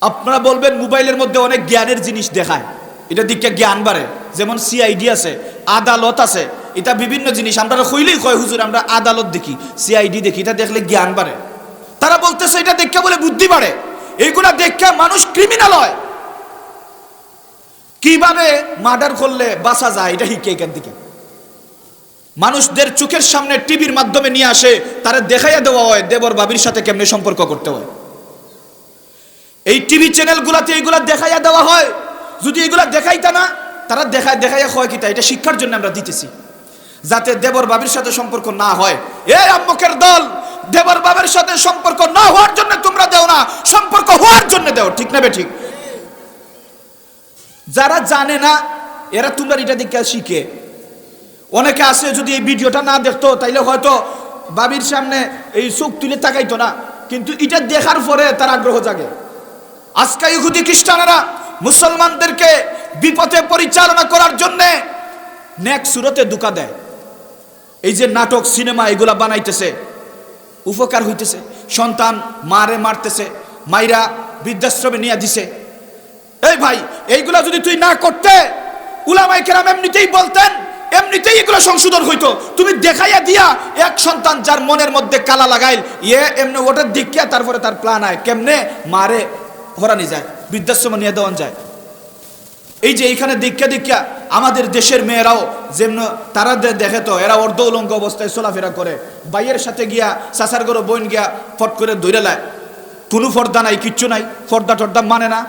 আপনারা বলবেন মোবাইলের মধ্যে অনেক জ্ঞানের জিনিস দেখায়। এটা দিকে জ্ঞান বাড়ে। যেমন সিআইডি আছে, আদালত আছে, এটা বিভিন্ন জিনিস। আমরা হইলেই কয়, হুজুর, আমরা আদালত দেখি সিআইডি দেখি। এটা দেখলে জ্ঞান বাড়ে। তারা বলতেছে, এটা দেখে বলে বুদ্ধি বাড়ে। এইগুলা দেখে মানুষ ক্রিমিনাল হয়। কীভাবে মার্ডার করলে বাঁচা যায়, এটা হিকে এখান থেকে। মানুষদের চোখের সামনে টিভির মাধ্যমে নিয়ে আসে, তারা দেখাইয়া দেওয়া হয়, দেবর বাবির সাথে কেমনে সম্পর্ক করতে হয়। এই টিভি চ্যানেলগুলোতে এইগুলা দেখাইয়া দেওয়া হয়। যদি এগুলা দেখাইতা না, তারা দেখায় দেখাইয়া হয় কিতা এটা শিক্ষার জন্য আমরা দিতেছি। যাতে দেবর বাবির সাথে সম্পর্ক না হয়। এ আম্মকের দল, দেবর বাবের সাথে সম্পর্ক না হওয়ার জন্য তোমরা দেও না, সম্পর্ক হওয়ার জন্য দেও, ঠিক না বে ঠিক? যারা জানে না, এরা তোমরা এটা দিকে শিখে। অনেকে আছে যদি এই ভিডিওটা না দেখতো, তাইলে হয়তো বাবির সামনে এই চোখ তুলে তাকাইতো না। কিন্তু এটা দেখার পরে তার আগ্রহ জাগে। আজকে ইহুদি খ্রিস্টানেরা মুসলমানদেরকে বিপথে পরিচালনা করার জন্য নেক সুরতে দুকা দেয়। এই যে নাটক, সিনেমা এগুলা বানাইতেছে, উপকার হইতেছে, সন্তান মারে মারতেছে, মাইরা বৃদ্ধাশ্রমে নিয়ে দিছে। এই ভাই, এইগুলা যদি তুই না করতে উলামাই কেরাম এমনিতেই বলতেন, এমনিতেই এগুলো সংশোধন হইতো। তুমি দেখাইয়া দিয়া এক সন্তান যার মনের মধ্যে কালা লাগাইল ইয়ে এমনি ওটার দিকিয়া তারপরে তার প্ল্যান আয়। কেমনে? মারে হরানি যায়, বৃদ্ধাশ্রমে নিয়ে দেওয়ান যায়। এই যে এইখানে দীক্ষা দীক্ষা আমাদের দেশের মেয়েরাও যেমন তারা দেখে তো, এরা অর্ধ উলঙ্গ অবস্থায় চলাফেরা করে। বাইয়ের সাথে গিয়া, চাচার গরো বোন গিয়া ফট করে দৌড়ে লায়। কোনো ফর্দা নাই, কিচ্ছু নাই, ফর্দা টর্দা মানে না।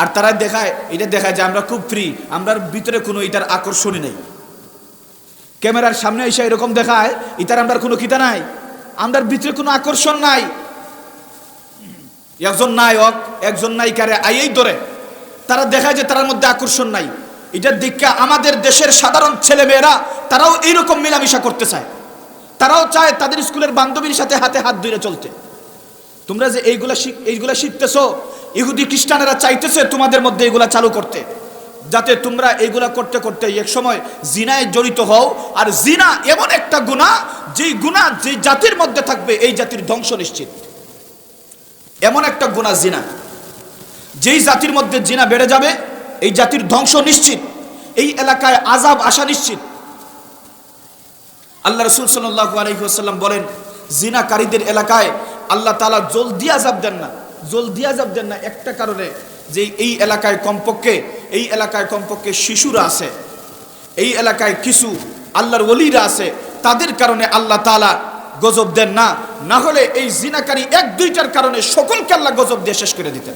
আর তারা দেখায়, এটা দেখায় যে আমরা খুব ফ্রি আমরার ভিতরে কোনো এটার আকর্ষণই নেই। ক্যামেরার সামনে এসে এরকম দেখায়, এটার আমরা কোনো কিতা নাই। আমরার ভিতরে কোনো আকর্ষণ নাই। একজন নায়ক, একজন নায়িকারে আইয়েই ধরে। তারা দেখায় যে তার মধ্যে আকর্ষণ নাই। এটার দিকে আমাদের দেশের সাধারণ ছেলেমেয়েরা, তারাও এইরকম মেলামেশা করতে চায়। তারাও চায় তাদের স্কুলের বান্ধবীর সাথে হাতে হাত ধরে চলতে। তোমরা যে এইগুলা এইগুলা শিখতেছো, ইহুদি খ্রিস্টানেরা চাইতেছে তোমাদের মধ্যে এগুলা চালু করতে। যাতে তোমরা এইগুলা করতে করতে এক সময় জিনায় জড়িত হও। আর জিনা এমন একটা গুণা, যেই গুণা যে জাতির মধ্যে থাকবে, এই জাতির ধ্বংস নিশ্চিত। এমন একটা গুণা জিনা। যেই জাতির মধ্যে জিনা বেড়ে যাবে, এই জাতির ধ্বংস নিশ্চিত, এই এলাকায় আজাব আসা নিশ্চিত। আল্লাহ রসুল আলহিহাসাল্লাম বলেন, জিনাকারীদের এলাকায় আল্লাহ তালা জলদি আজাব দেন না, জলদি আজাব দেন না একটা কারণে, যে এই এলাকায় কমপক্ষে, এই এলাকায় কমপক্ষে শিশুরা আছে, এই এলাকায় কিছু আল্লাহর ওলিরা আছে, তাদের কারণে আল্লাহ তালা গজব দেন না। না হলে এই জিনাকারী এক দুইটার কারণে সকলকে আল্লাহ গজব দিয়ে শেষ করে দিতেন।